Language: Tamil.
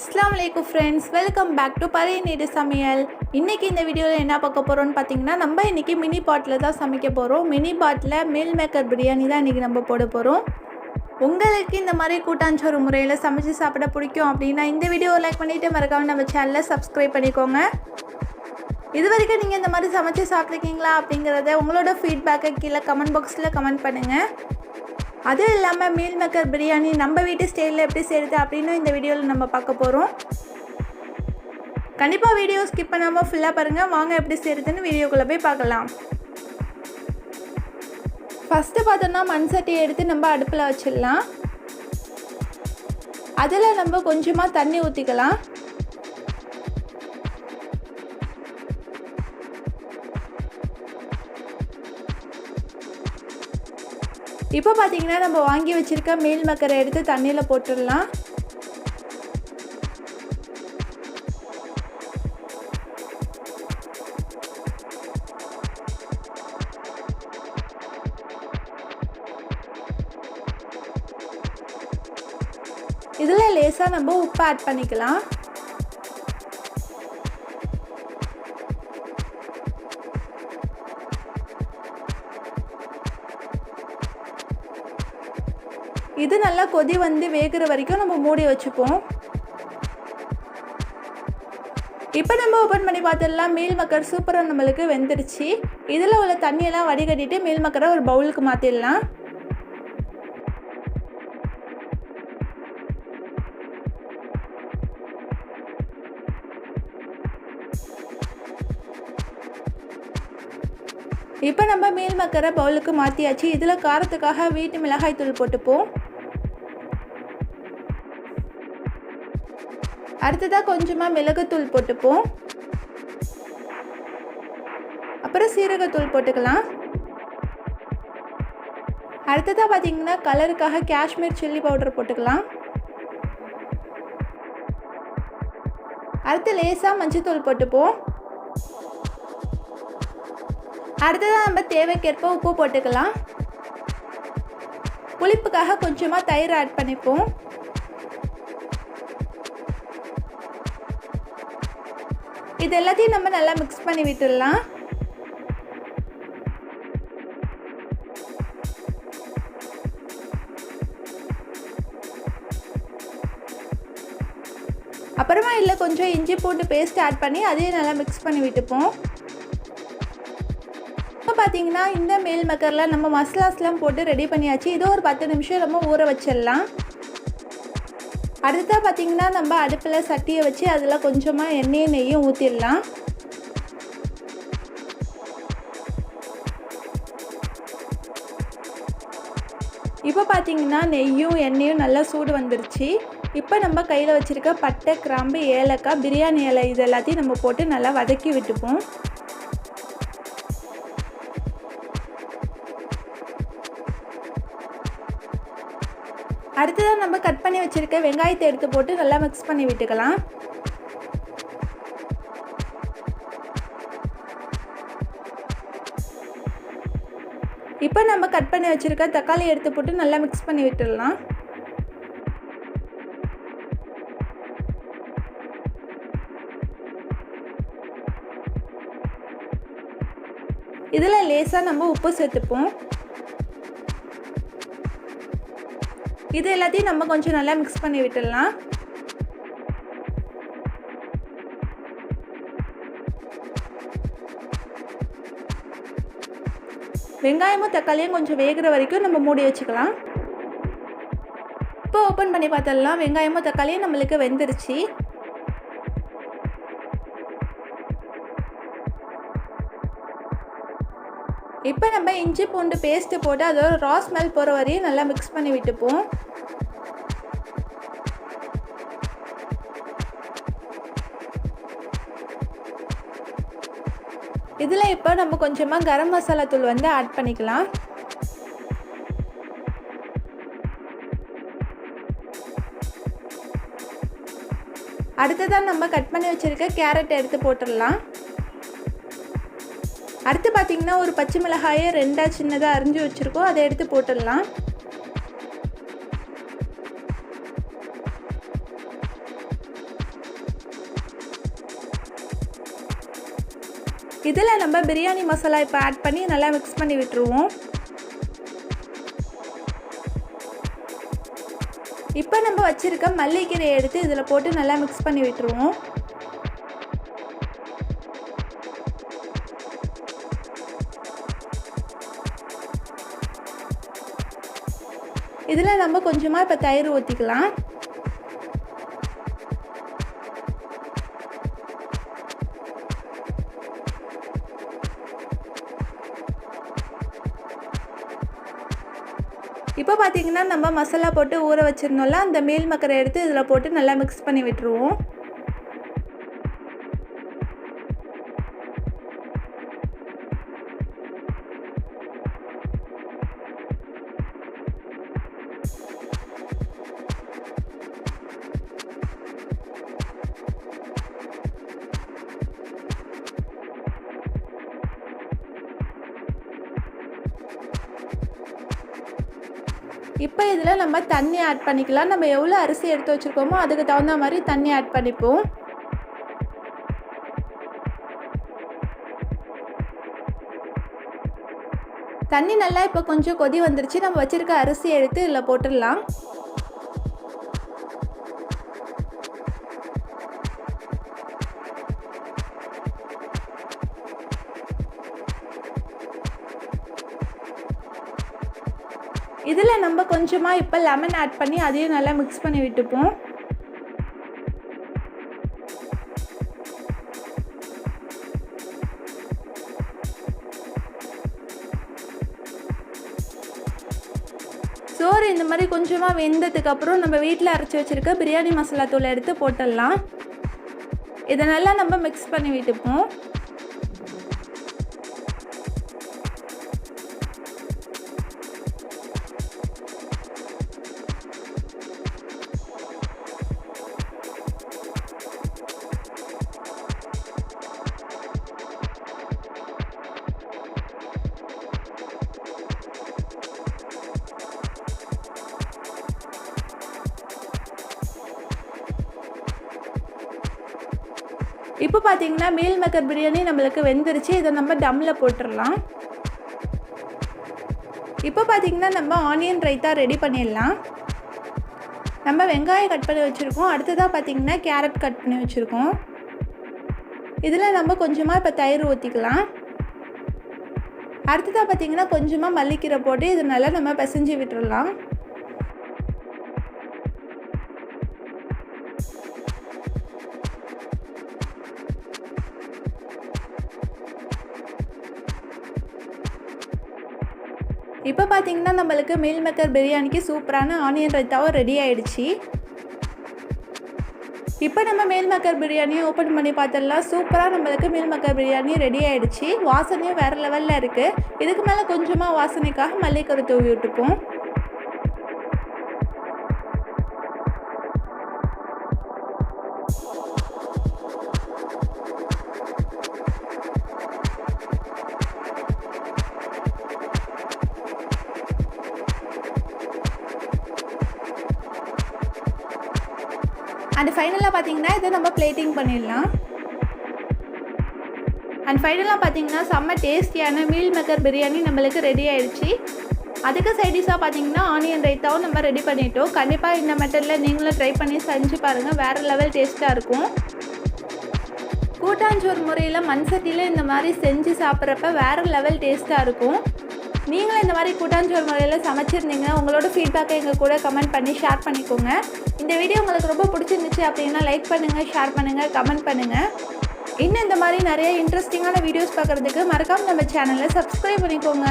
அஸ்லாம் வலைக்கும் ஃப்ரெண்ட்ஸ் வெல்கம் பேக் டு பழைய நீடு சமையல் இன்றைக்கி இந்த வீடியோவில் என்ன பார்க்க போகிறோம்னு பார்த்தீங்கன்னா நம்ம இன்றைக்கி மினி பாட்டில் தான் சமைக்க போகிறோம் மினி பாட்டில் மீல் மேக்கர் பிரியாணி தான் இன்றைக்கி நம்ம போட போகிறோம் உங்களுக்கு இந்த மாதிரி கூட்டாஞ்சோறு முறையில் சமைச்சு சாப்பிட பிடிக்கும் அப்படின்னா இந்த வீடியோவை லைக் பண்ணிவிட்டு மறக்காமல் நம்ம சேனலை சப்ஸ்கிரைப் பண்ணிக்கோங்க. இது வரைக்கும் நீங்கள் இந்த மாதிரி சமைச்சு சாப்பிட்ருக்கீங்களா அப்படிங்கிறத உங்களோட ஃபீட்பேக்கை கீழே கமெண்ட் பாக்ஸில் கமெண்ட் பண்ணுங்கள் அதுவும் இல்லாமல் மீல் மேக்கர் பிரியாணி நம்ம வீட்டு ஸ்டைலில் எப்படி செய்கிறது அப்படின்னு இந்த வீடியோவில் நம்ம பார்க்க போகிறோம் கண்டிப்பாக வீடியோ ஸ்கிப் பண்ணாமல் ஃபுல்லாக பாருங்கள் வாங்க எப்படி செய்கிறதுன்னு வீடியோக்குள்ளே போய் பார்க்கலாம். ஃபஸ்ட்டு பார்த்தோன்னா மண் சட்டியை எடுத்து நம்ம அடுப்பில் வச்சிடலாம். அதில் நம்ம கொஞ்சமாக தண்ணி ஊற்றிக்கலாம் இப்போ பார்த்தீங்கன்னா நம்ம வாங்கி வச்சுருக்க மீல் மக்கரை எடுத்து தண்ணியில் போட்டுடலாம். இதில் லேசாக நம்ம உப்பு ஆட் பண்ணிக்கலாம். நல்லா கொதி வந்து வேகிற வரைக்கும் நம்ம மூடி வச்சுப்போம். இப்போ நம்ம ஓப்பன் பண்ணி பார்த்துடலாம். மீல் மக்கர் சூப்பராக நம்மளுக்கு வெந்துடுச்சு. இதில் உள்ள தண்ணியெல்லாம் வடிகட்டிட்டு மீல் மக்கரை ஒரு பவுலுக்கு மாற்றிடலாம் இப்போ நம்ம மீல் மக்கரை பவுலுக்கு மாற்றியாச்சு இதில் காரத்துக்காக வீட்டு மிளகாய் தூள் போட்டுப்போம். அடுத்ததாக கொஞ்சமாக மிளகுத்தூள் போட்டுப்போம். அப்புறம் சீரகத்தூள் போட்டுக்கலாம். அடுத்ததாக பார்த்தீங்கன்னா கலருக்காக காஷ்மீர் சில்லி பவுடர் போட்டுக்கலாம். அடுத்து லேசாக மஞ்சத்தூள் போட்டுப்போம். அடுத்ததாக நம்ம தேவைக்கேற்ப உப்பு போட்டுக்கலாம். புளிப்புக்காக கொஞ்சமாக தயிர் ஆட் பண்ணிப்போம். இது எல்லாத்தையும் நம்ம நல்லா மிக்ஸ் பண்ணி விட்டுடலாம். அப்புறமா இல்லை கொஞ்சம் இஞ்சி பூண்டு பேஸ்ட் ஆட் பண்ணி அதையும் நல்லா மிக்ஸ் பண்ணி விட்டுப்போம். இப்போ பார்த்தீங்கன்னா இந்த மேல் மக்கரில் நம்ம மசாலாஸ்லாம் போட்டு ரெடி பண்ணியாச்சு. இதோ ஒரு பத்து நிமிஷம் நம்ம ஊற வச்சிடலாம். அடுத்ததாக பார்த்தீங்கன்னா நம்ம அடுப்பில் சட்டியை வச்சு அதில் கொஞ்சமாக எண்ணெயும் நெய்யும் ஊற்றிடலாம் இப்போ பார்த்தீங்கன்னா நெய்யும் எண்ணெயும் நல்லா சூடு வந்துருச்சு. இப்போ நம்ம கையில் வச்சுருக்க பட்டை கிராம்பு ஏலக்காய் பிரியாணி இலை இது எல்லாத்தையும் நம்ம போட்டு நல்லா வதக்கி விட்டுப்போம். அடுத்ததாக நம்ம கட் பண்ணி வச்சுருக்க வெங்காயத்தை எடுத்து போட்டு நல்லா மிக்ஸ் பண்ணி விட்டுக்கலாம். இப்போ நம்ம கட் பண்ணி வச்சுருக்க தக்காளி எடுத்து போட்டு நல்லா மிக்ஸ் பண்ணி விட்டுடலாம். இதில் லேசாக நம்ம உப்பு சேர்த்துப்போம். இது எல்லாத்தையும் நம்ம கொஞ்சம் நல்லா மிக்ஸ் பண்ணி விட்டுடலாம். வெங்காயமும் தக்காளியும் கொஞ்சம் வேகிற வரைக்கும் நம்ம மூடி வச்சுக்கலாம். இப்போ ஓப்பன் பண்ணி பார்த்துடலாம். வெங்காயமும் தக்காளியும் நம்மளுக்கு வெந்துருச்சு. இப்போ நம்ம இஞ்சி பூண்டு பேஸ்ட்டு போட்டு அதோட ரா ஸ்மெல் போகிற வரையும் நல்லா மிக்ஸ் பண்ணி விட்டுப்போம். இதில் இப்போ நம்ம கொஞ்சமாக கரம் மசாலா தூள் வந்து ஆட் பண்ணிக்கலாம். அடுத்ததாக நம்ம கட் பண்ணி வச்சுருக்க கேரட் எடுத்து போட்டுடலாம். அடுத்து பார்த்திங்கன்னா ஒரு பச்சை மிளகாயை ரெண்டாக சின்னதாக அரிஞ்சு வச்சுருக்கோம். அதை எடுத்து போட்டுடலாம். இதில் நம்ம பிரியாணி மசாலா இப்போ ஆட் பண்ணி நல்லா மிக்ஸ் பண்ணி விட்டுருவோம். இப்போ நம்ம வச்சுருக்க மல்லிக்கீரையை எடுத்து இதில் போட்டு நல்லா மிக்ஸ் பண்ணி விட்டுருவோம். இதில் நம்ம கொஞ்சமாக இப்போ தயிர் ஊற்றிக்கலாம். இப்போ பார்த்தீங்கன்னா நம்ம மசாலா போட்டு ஊற வச்சுருந்தோம்ல அந்த மீல் மக்கரை எடுத்து இதில் போட்டு நல்லா மிக்ஸ் பண்ணி விட்டுருவோம். இப்போ இதில் நம்ம தண்ணி ஆட் பண்ணிக்கலாம். நம்ம எவ்வளோ அரிசி எடுத்து வச்சுருக்கோமோ அதுக்கு தகுந்த மாதிரி தண்ணி ஆட் பண்ணிப்போம். தண்ணி நல்லா இப்போ கொஞ்சம் கொதி வந்துருச்சு. நம்ம வச்சுருக்க அரிசி எடுத்து இதில் போட்டுடலாம். இதில் நம்ம கொஞ்சமாக இப்போ லெமன் ஆட் பண்ணி அதையும் நல்லா மிக்ஸ் பண்ணி விட்டுப்போம். சோறு இந்த மாதிரி கொஞ்சமாக வெந்ததுக்கப்புறம் நம்ம வீட்டில் அரைச்சி வச்சுருக்க பிரியாணி மசாலா தூளை எடுத்து போட்டுடலாம். இதை நல்லா நம்ம மிக்ஸ் பண்ணி விட்டுப்போம். இப்போ பார்த்தீங்கன்னா மீல் மேக்கர் பிரியாணி நம்மளுக்கு வெந்துருச்சு. இதை நம்ம டம்மில் போட்டுடலாம். இப்போ பார்த்தீங்கன்னா நம்ம ஆனியன் ரைத்தா ரெடி பண்ணிடலாம். நம்ம வெங்காயம் கட் பண்ணி வச்சுருக்கோம். அடுத்ததாக பார்த்தீங்கன்னா கேரட் கட் பண்ணி வச்சுருக்கோம். இதில் நம்ம கொஞ்சமாக இப்போ தயிர் ஊற்றிக்கலாம். அடுத்ததாக பார்த்தீங்கன்னா கொஞ்சமாக மல்லிக்கீரை போட்டு இது நல்லா நம்ம பிசைஞ்சு விட்டுடலாம். இப்போ பார்த்தீங்கன்னா நம்மளுக்கு மீல் மேக்கர் பிரியாணிக்கு சூப்பரான ஆனியன் ரைத்தாவும் ரெடி ஆகிடுச்சு இப்போ நம்ம மீல் மேக்கர் பிரியாணியை ஓப்பன் பண்ணி பார்த்துடலாம் சூப்பராக நம்மளுக்கு மீல் மேக்கர் பிரியாணி ரெடி ஆகிடுச்சு வாசனையும் வேறு லெவலில் இருக்குது இதுக்கு மேலே கொஞ்சமாக வாசனைக்காக மல்லிக்கரை தூவி விட்டுப்போம். அண்ட் ஃபைனலாக பார்த்தீங்கன்னா இதை நம்ம பிளேட்டிங் பண்ணிடலாம். அண்ட் ஃபைனலாக பார்த்தீங்கன்னா செம்ம டேஸ்டியான மீல் மேக்கர் பிரியாணி நம்மளுக்கு ரெடி ஆயிடுச்சு. அதுக்கு சைடிஷாக பார்த்தீங்கன்னா ஆனியன் ரைத்தாவும் நம்ம ரெடி பண்ணிட்டோம். கண்டிப்பாக இந்த மெத்தடில் நீங்களும் ட்ரை பண்ணி செஞ்சு பாருங்கள் வேறு லெவல் டேஸ்ட்டாக இருக்கும். கூட்டாஞ்சோர் முறையில் மண் சட்டியில் இந்த மாதிரி செஞ்சு சாப்பிட்றப்ப வேறு லெவல் டேஸ்ட்டாக இருக்கும். நீங்களும் இந்த மாதிரி கூட்டாஞ்சோறு முறையில் சமைச்சிருந்தீங்கன்னா உங்களோட ஃபீட்பேக்கை எங்கள் கூட கமெண்ட் பண்ணி ஷேர் பண்ணிக்கோங்க. இந்த வீடியோ உங்களுக்கு ரொம்ப பிடிச்சிருந்துச்சு அப்படின்னா லைக் பண்ணுங்கள் ஷேர் பண்ணுங்கள் கமெண்ட் பண்ணுங்கள் இன்னும் இந்த மாதிரி நிறைய இன்ட்ரெஸ்டிங்கான வீடியோஸ் பார்க்குறதுக்கு மறக்காமல் நம்ம சேனலை சப்ஸ்கிரைப் பண்ணிக்கோங்க.